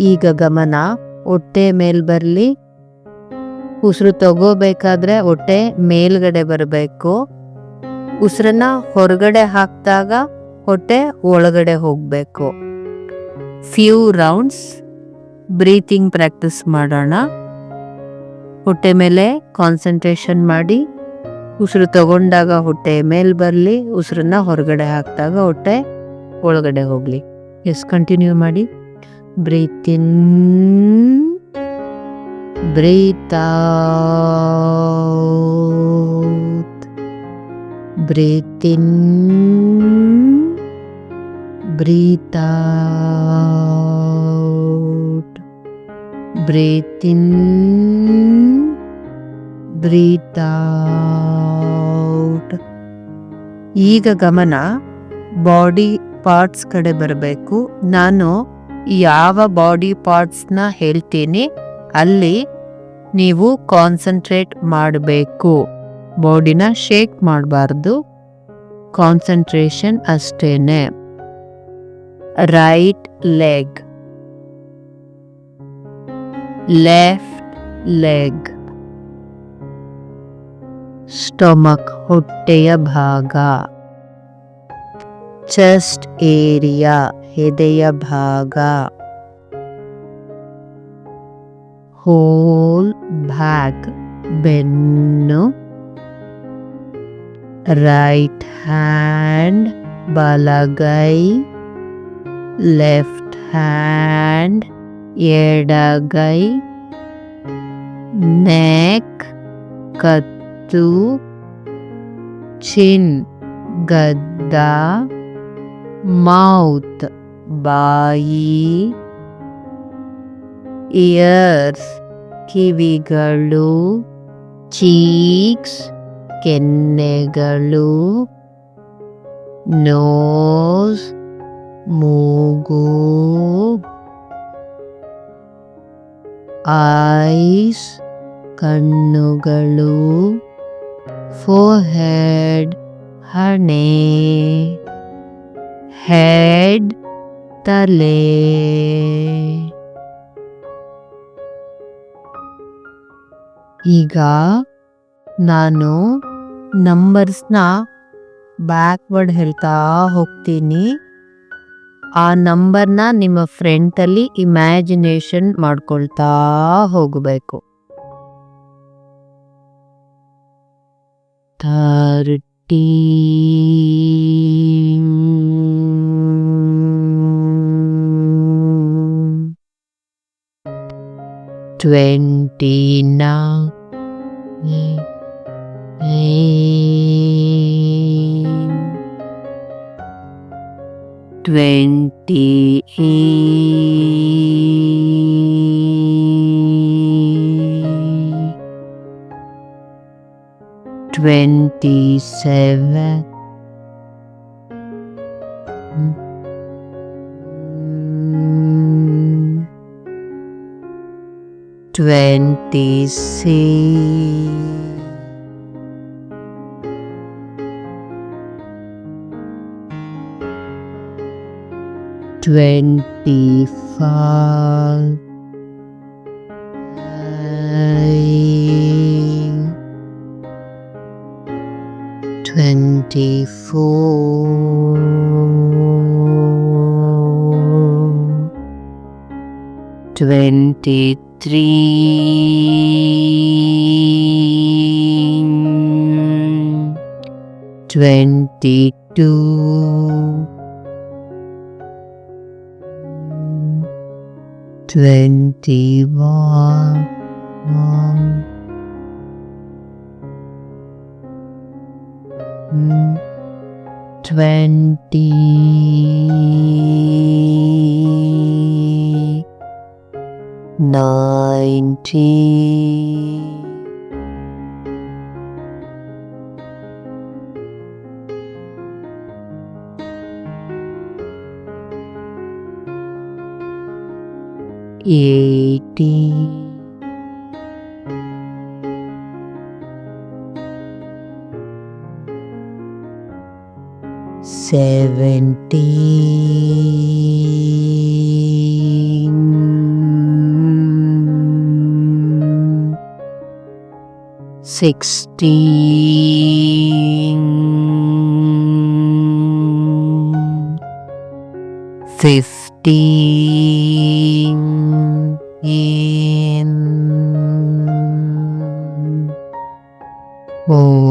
ಈಗ ಗಮನ, ಹೊಟ್ಟೆ ಮೇಲ್ ಬರಲಿ. ಉಸಿರು ತಗೋಬೇಕಾದ್ರೆ ಹೊಟ್ಟೆ ಮೇಲ್ಗಡೆ ಬರಬೇಕು. ಉಸಿರನ್ನ ಹೊರಗಡೆ ಹಾಕಿದಾಗ ಹೊಟ್ಟೆ ಒಳಗಡೆ ಹೋಗಬೇಕು. ಫ್ಯೂ ರೌಂಡ್ಸ್ ಬ್ರೀತಿಂಗ್ ಪ್ರಾಕ್ಟೀಸ್ ಮಾಡೋಣ. ಹೊಟ್ಟೆ ಮೇಲೆ ಕಾನ್ಸಂಟ್ರೇಷನ್ ಮಾಡಿ. ಉಸಿರು ತಗೊಂಡಾಗ ಹೊಟ್ಟೆ ಮೇಲ್ ಬರಲಿ. ಉಸಿರನ್ನ ಹೊರಗಡೆ ಹಾಕಿದಾಗ ಹೊಟ್ಟೆ ಒಳಗಡೆ ಹೋಗಲಿ. ಎಸ್ ಕಂಟಿನ್ಯೂ ಮಾಡಿ. Breathe in breathe out breathe in breathe out breathe in breathe out ಈಗ ಗಮನ ಬಾಡಿ ಪಾರ್ಟ್ಸ್ ಕಡೆ ಬರಬೇಕು. ನಾನು ಯಾವ ಬಾಡಿ ಪಾರ್ಟ್ಸ್ನ ಹೇಳ್ತೀನಿ, ಅಲ್ಲಿ ನೀವು ಕಾನ್ಸಂಟ್ರೇಟ್ ಮಾಡಬೇಕು. ಬಾಡಿನ ಶೇಕ್ ಮಾಡಬಾರ್ದು. ಕಾನ್ಸಂಟ್ರೇಷನ್ ಅಷ್ಟೇನೆ. Right leg left leg stomach ಹೊಟ್ಟೆಯ ಭಾಗ. ಚೆಸ್ಟ್ ಏರಿಯಾ ಎದೆಯ ಭಾಗ ಹೋಲ್ ಬ್ಯಾಕ್ ಬೆನ್ನು ರೈಟ್ ಹ್ಯಾಂಡ್ ಬಲಗೈ ಲೆಫ್ಟ್ ಹ್ಯಾಂಡ್ ಎಡಗೈ ನೆಕ್ ಕತ್ತು ಚಿನ್ ಗದ್ದ ಮೌತ್ ಬಾಯಿ ಇಯರ್ಸ್ ಕಿವಿಗಳು ಚೀಕ್ಸ್ ಕೆನ್ನೆಗಳು ನೋಸ್ ಮೂಗು ಐಸ್ ಕಣ್ಣುಗಳು ಫೋಹೆಡ್ ಹಣೆ ಹೆಡ್ ತಲೆ ಈಗ ನಾನು ನಂಬರ್ಸ್ನ ಬ್ಯಾಕ್ವರ್ಡ್ ಹೇಳ್ತಾ ಹೋಗ್ತೀನಿ. ಆ ನಂಬರ್ನ ನಿಮ್ಮ ಫ್ರೆಂಟಲ್ಲಿ ಇಮ್ಯಾಜಿನೇಷನ್ ಮಾಡ್ಕೊಳ್ತಾ ಹೋಗಬೇಕು. Thirty 29 twenty twenty seven 26 25 24 23 three, twenty-two, twenty-one, twenty. ninety eighty seventy sixteen, fifteen, in. four,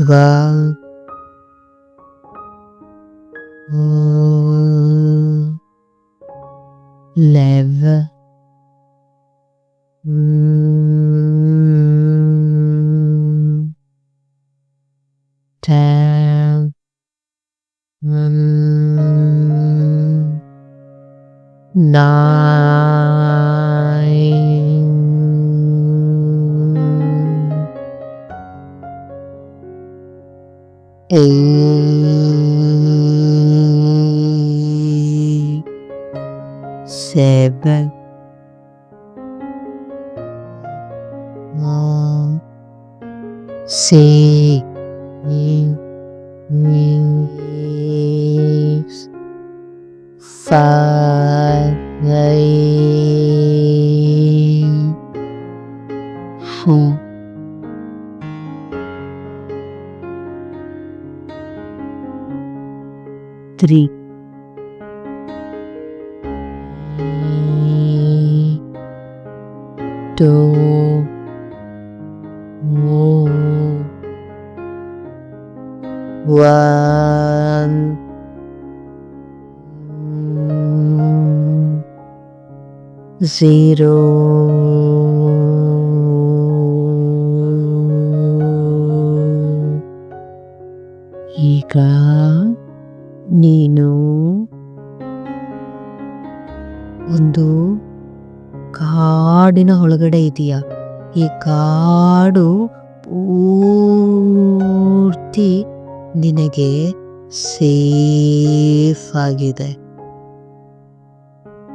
central. Euh, Lève eight, seven, one, six, three, two, one, zero. ಈಗ ನೀನು ಒಂದು ಕಾಡಿನ ಒಳಗಡೆ ಇದೀಯ. ಈ ಕಾಡು ಪೂರ್ತಿ ನಿನಗೆ ಸೇಫ್ ಆಗಿದೆ.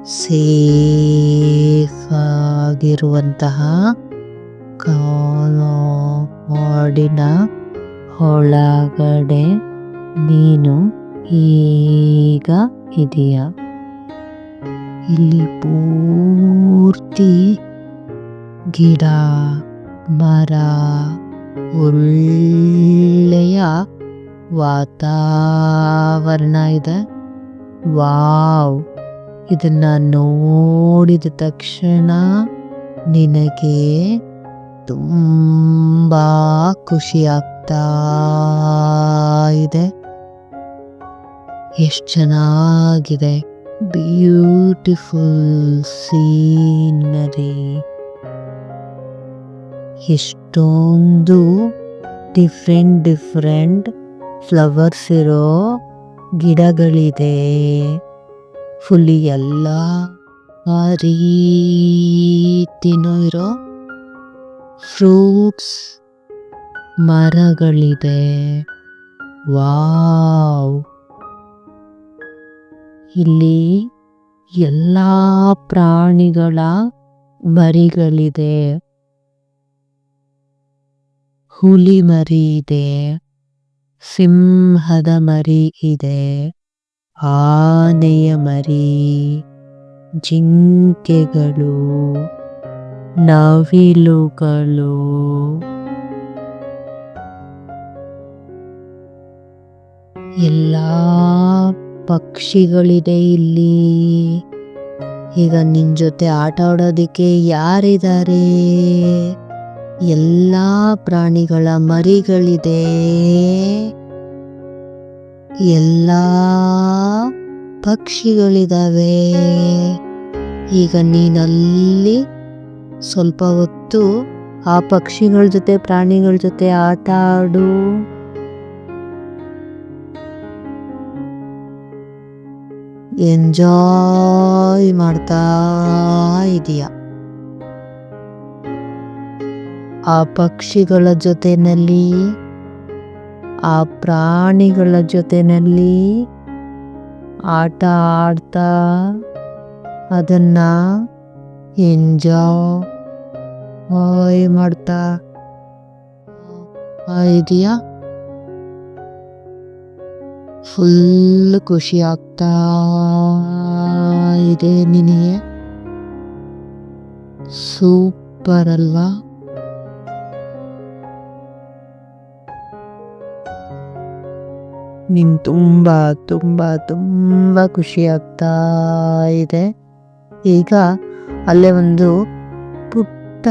ಸೇಫ್ ಆಗಿರುವಂತಹ ಕಾಡಿನ ಒಳಗಡೆ ನೀನು ಈಗ ಇದೆಯಾ? ಇಲ್ಲಿ ಪೂರ್ತಿ ಗಿಡ, ಮರ, ಒಳ್ಳೆಯ ವಾತಾವರಣ ಇದೆ. ವಾವ್! ಇದನ್ನ ನೋಡಿದ ತಕ್ಷಣ ನಿನಗೆ ತುಂಬಾ ಖುಷಿ ಆಗ್ತಾ ಇದೆ. ಎಷ್ಟು ಚೆನ್ನಾಗಿದೆ. ಬ್ಯೂಟಿಫುಲ್ ಸೀನರಿ ಎಷ್ಟೊಂದು ಡಿಫ್ರೆಂಟ್ ಡಿಫ್ರೆಂಟ್ ಫ್ಲವರ್ಸ್ ಇರೋ ಗಿಡಗಳಿದೆ. ಫುಲ್ಲಿ ಎಲ್ಲ ರೀತಿನೂ ಇರೋ ಫ್ರೂಟ್ಸ್ ಮರಗಳಿದೆ. ವಾವ್ ಇಲ್ಲಿ ಎಲ್ಲ ಪ್ರಾಣಿಗಳ ಮರಿಗಳಿದೆ. ಹುಲಿ ಮರಿ ಇದೆ. ಸಿಂಹದ ಮರಿ ಇದೆ. ಆನೆಯ ಮರಿ, ಜಿಂಕೆಗಳು, ನವಿಲುಗಳು. ಎಲ್ಲ ಪಕ್ಷಿಗಳಿದೆ ಇಲ್ಲಿ. ಈಗ ನಿನ್ ಜೊತೆ ಆಟ ಆಡೋದಕ್ಕೆ ಯಾರಿದ್ದಾರೆ? ಎಲ್ಲ ಪ್ರಾಣಿಗಳ ಮರಿಗಳಿದೆ. ಎಲ್ಲ ಪಕ್ಷಿಗಳಿದಾವೆ. ಈಗ ನೀನಲ್ಲಿ ಸ್ವಲ್ಪ ಹೊತ್ತು ಆ ಪಕ್ಷಿಗಳ ಜೊತೆ ಪ್ರಾಣಿಗಳ ಜೊತೆ ಆಟ ಆಡು. ಎಂಜಾಯ್ ಮಾಡ್ತಾ ಇದೀಯ? ಆ ಪಕ್ಷಿಗಳ ಜೊತೆನಲ್ಲಿ, ಆ ಪ್ರಾಣಿಗಳ ಜೊತೆನಲ್ಲಿ ಆಟ ಆಡ್ತಾ ಅದನ್ನ ಎಂಜಾಯ್ ಮಾಡ್ತಾ ಇದೆಯಾ? ಫುಲ್ ಖುಷಿ ಆಗ್ತಾ ಇದೆ ನಿನಗೆ? ಸೂಪರ್ ಅಲ್ವಾ? ನಿನ್ ತುಂಬ ತುಂಬ ತುಂಬ ಖುಷಿ ಆಗ್ತಾ ಇದೆ. ಈಗ ಅಲ್ಲೇ ಒಂದು ಪುಟ್ಟ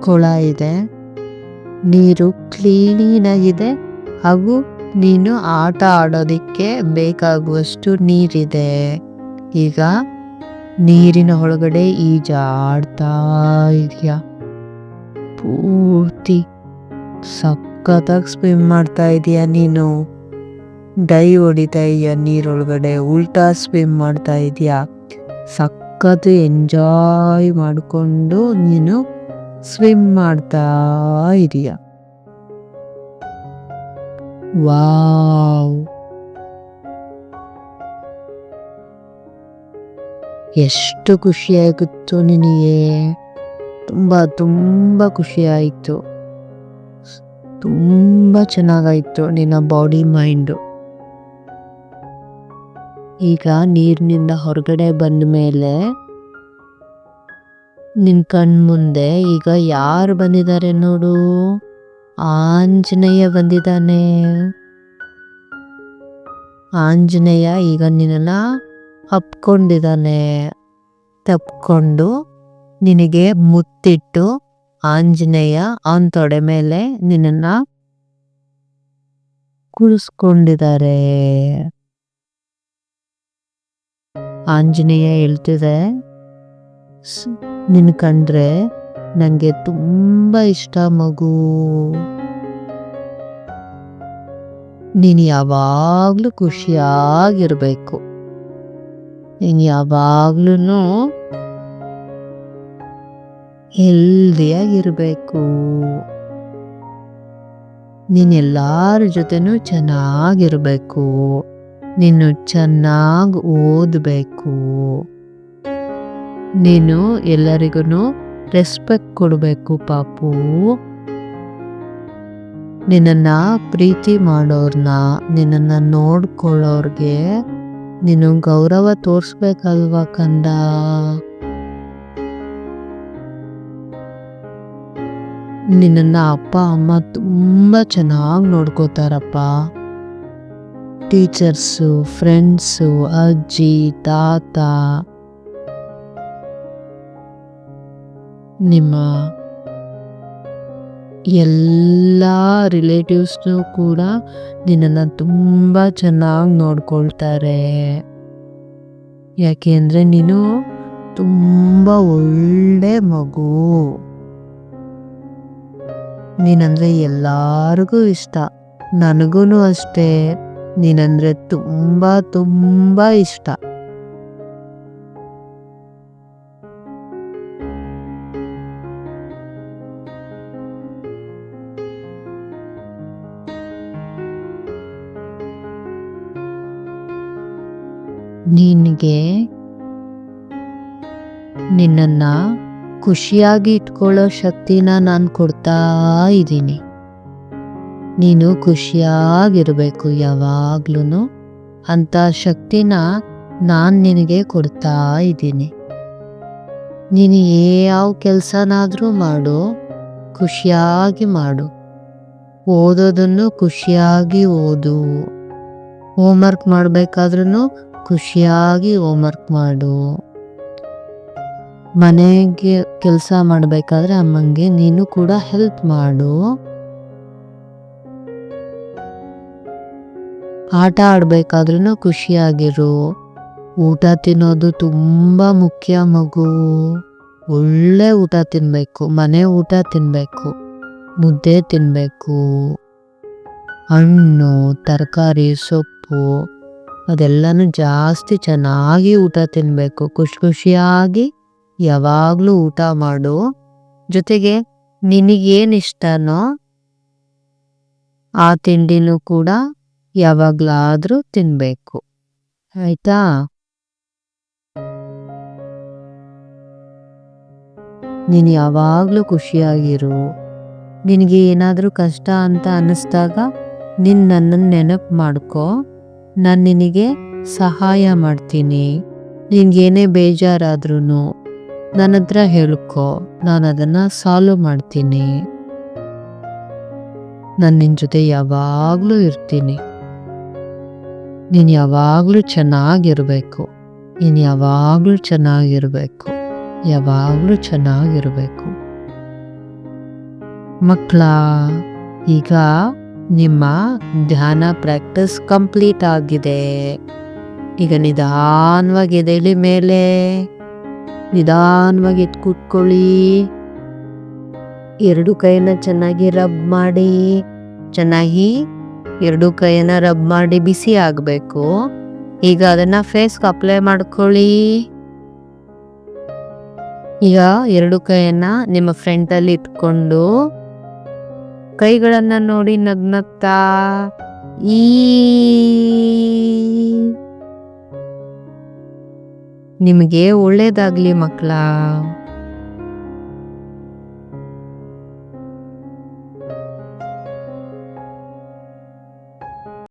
ಕೊಳ ಇದೆ. ನೀರು ಕ್ಲೀನಾಗಿದೆ ಹಾಗೂ ನೀನು ಆಟ ಆಡೋದಿಕ್ಕೆ ಬೇಕಾಗುವಷ್ಟು ನೀರಿದೆ. ಈಗ ನೀರಿನ ಒಳಗಡೆ ಈಜಾಡ್ತಾ ಇದೆಯಾ? ಪೂರ್ತಿ ಸಖತ್ತಾಗಿ ಸ್ವಿಮ್ ಮಾಡ್ತಾ ಇದೀಯ ನೀನು? ಡೈ ಹೊಡಿತಾ ಇದೀಯ ನೀರೊಳಗಡೆ? ಉಲ್ಟಾ ಸ್ವಿಮ್ ಮಾಡ್ತಾ ಇದೀಯ? ಸಖತ್ ಎಂಜಾಯ್ ಮಾಡಿಕೊಂಡು ನೀನು ಸ್ವಿಮ್ ಮಾಡ್ತಾ ಇದೀಯ? ವಾವ್ ಎಷ್ಟು ಖುಷಿಯಾಗುತ್ತೋ ನಿನಗೆ ತುಂಬ ತುಂಬ ಖುಷಿ ಆಯಿತು ತುಂಬ ಚೆನ್ನಾಗಾಯಿತು ನಿನ್ನ ಬಾಡಿ ಮೈಂಡು ಈಗ ನೀರಿನಿಂದ ಹೊರಗಡೆ ಬಂದ ಮೇಲೆ ನಿನ್ನ ಕಣ್ಮುಂದೆ ಈಗ ಯಾರು ಬಂದಿದ್ದಾರೆ ನೋಡು? ಆಂಜನೇಯ ಬಂದಿದ್ದಾನೆ. ಆಂಜನೇಯ ಈಗ ನಿನ್ನ ಹಪ್ಕೊಂಡಿದ್ದಾನೆ ತಪ್ಕೊಂಡು ನಿನಗೆ ಮುತ್ತಿಟ್ಟು ಆಂಜನೇಯ ಅವನ ತೊಡೆ ಮೇಲೆ ನಿನ್ನ ಕುಳಿಸ್ಕೊಂಡಿದ್ದಾರೆ. ಆಂಜನೇಯ ಹೇಳ್ತಿದೆ ನಿನ್ ಕಂಡ್ರೆ ನಂಗೆ ತುಂಬ ಇಷ್ಟ ಮಗು. ನೀನು ಯಾವಾಗಲೂ ಖುಷಿಯಾಗಿರಬೇಕು. ನೀನು ಯಾವಾಗ್ಲೂ ಹೆಲ್ದಿಯಾಗಿರಬೇಕು ನೀನೆಲ್ಲರ ಜೊತೆನೂ ಚೆನ್ನಾಗಿರಬೇಕು. ನೀನು ಚೆನ್ನಾಗಿ ಓದಬೇಕು. ನೀನು ಎಲ್ಲರಿಗೂ ರೆಸ್ಪೆಕ್ಟ್ ಕೊಡಬೇಕು ಪಾಪು. ನಿನ್ನನ್ನು ಪ್ರೀತಿ ಮಾಡೋರ್ನ, ನಿನ್ನನ್ನು ನೋಡ್ಕೊಳ್ಳೋರ್ಗೆ ನೀನು ಗೌರವ ತೋರಿಸ್ಬೇಕಲ್ವಾ ಕಂದ? ನಿನ್ನನ್ನ ಅಪ್ಪ, ಅಮ್ಮ ತುಂಬ ಚೆನ್ನಾಗಿ ನೋಡ್ಕೋತಾರಪ್ಪ. ಟೀಚರ್ಸು, ಫ್ರೆಂಡ್ಸು, ಅಜ್ಜಿ, ತಾತ. ನಿಮ್ಮ ಎಲ್ಲ ರಿಲೇಟಿವ್ಸ್ನು ಕೂಡ ನಿನ್ನನ್ನು ತುಂಬ ಚೆನ್ನಾಗಿ ನೋಡ್ಕೊಳ್ತಾರೆ. ಯಾಕೆಂದರೆ ನೀನು ತುಂಬ ಒಳ್ಳೆ ಮಗು. ನೀನಂದರೆ ಎಲ್ಲರಿಗೂ ಇಷ್ಟ. ನನಗೂ ಅಷ್ಟೇ. ನೀನಂದರೆ ತುಂಬ ತುಂಬ ಇಷ್ಟ. ನಿನಗೆ ನಿನ್ನನ್ನ ಖುಷಿಯಾಗಿ ಇಟ್ಕೊಳ್ಳೋ ಶಕ್ತಿನ ನಾನು ಕೊಡ್ತಾ ಇದ್ದೀನಿ. ನೀನು ಖುಷಿಯಾಗಿರಬೇಕು ಯಾವಾಗ್ಲೂ ಅಂತ ಶಕ್ತಿನ ನಾನು ನಿನಗೆ ಕೊಡ್ತಾ ಇದ್ದೀನಿ. ನೀನು ಯಾವ ಕೆಲಸನಾದರೂ ಮಾಡು, ಖುಷಿಯಾಗಿ ಮಾಡು. ಓದೋದನ್ನು ಖುಷಿಯಾಗಿ ಓದು. ಹೋಮ್ವರ್ಕ್ ಮಾಡಬೇಕಾದ್ರೂ ಖುಷಿಯಾಗಿ ಹೋಮ್ವರ್ಕ್ ಮಾಡು. ಮನೆಗೆ ಕೆಲಸ ಮಾಡಬೇಕಾದ್ರೆ ಅಮ್ಮಂಗೆ ನೀನು ಕೂಡ ಹೆಲ್ಪ್ ಮಾಡು. ಆಟ ಆಡಬೇಕಾದ್ರೂ ಖುಷಿಯಾಗಿರು. ಊಟ ತಿನ್ನೋದು ತುಂಬ ಮುಖ್ಯ ಮಗು. ಒಳ್ಳೆ ಊಟ ತಿನ್ನಬೇಕು ಮನೆ ಊಟ ತಿನ್ನಬೇಕು ಮುದ್ದೆ ತಿನ್ನಬೇಕು ಹಣ್ಣು, ತರಕಾರಿ, ಸೊಪ್ಪು ಅದೆಲ್ಲನೂ ಜಾಸ್ತಿ ಚೆನ್ನಾಗಿ ಊಟ ತಿನ್ನಬೇಕು ಖುಷಿ ಖುಷಿಯಾಗಿ ಯಾವಾಗಲೂ ಊಟ ಮಾಡು. ಜೊತೆಗೆ ನಿನಗೇನು ಇಷ್ಟನೋ ಆ ತಿಂಡಿನೂ ಕೂಡ ಯಾವಾಗಲಾದರೂ ತಿನ್ನಬೇಕು ಆಯ್ತಾ? ನೀನು ಯಾವಾಗಲೂ ಖುಷಿಯಾಗಿರು. ನಿನಗೆ ಏನಾದರೂ ಕಷ್ಟ ಅಂತ ಅನ್ನಿಸ್ದಾಗ ನಿನ್ನ ನನ್ನನ್ನು ನೆನಪು ಮಾಡ್ಕೊ. ನಾನು ನಿನಗೆ ಸಹಾಯ ಮಾಡ್ತೀನಿ. ನಿನಗೇನೇ ಬೇಜಾರಾದ್ರೂ ನನ್ನ ಹತ್ರ ಹೇಳ್ಕೊ ನಾನು ಅದನ್ನು ಸಾಲ್ವ್ ಮಾಡ್ತೀನಿ. ನಾನು ನಿನ್ನ ಜೊತೆ ಯಾವಾಗಲೂ ಇರ್ತೀನಿ. ನೀನು ಯಾವಾಗಲೂ ಚೆನ್ನಾಗಿರಬೇಕು. ನೀನು ಯಾವಾಗಲೂ ಚೆನ್ನಾಗಿರಬೇಕು. ಯಾವಾಗಲೂ ಚೆನ್ನಾಗಿರಬೇಕು. ಮಕ್ಕಳ ಈಗ ನಿಮ್ಮ ಧ್ಯಾನ ಪ್ರಾಕ್ಟೀಸ್ ಕಂಪ್ಲೀಟ್ ಆಗಿದೆ. ಈಗ ನಿಧಾನವಾಗಿ ಎದೆಳಿ ಮೇಲೆ. ನಿಧಾನವಾಗಿ ಎದ್ದು ಕೂತ್ಕೊಳ್ಳಿ. ಎರಡು ಕೈನ ಚೆನ್ನಾಗಿ ರಬ್ ಮಾಡಿ. ಚೆನ್ನಾಗಿ ಎರಡು ಕೈಯನ್ನ ರಬ್ ಮಾಡಿ ಬಿಸಿ ಆಗಬೇಕು. ಈಗ ಅದನ್ನ ಫೇಸ್ಗೆ ಅಪ್ಲೈ ಮಾಡ್ಕೊಳ್ಳಿ. ಈಗ ಎರಡು ಕೈಯನ್ನ ನಿಮ್ಮ ಫ್ರಂಟಲ್ಲಿ ಇಟ್ಕೊಂಡು ಕೈಗಳನ್ನ ನೋಡಿ ನಗ್ನಗ್ತಾ ಈ ನಿಮಗೆ ಒಳ್ಳೇದಾಗ್ಲಿ ಮಕ್ಕಳ.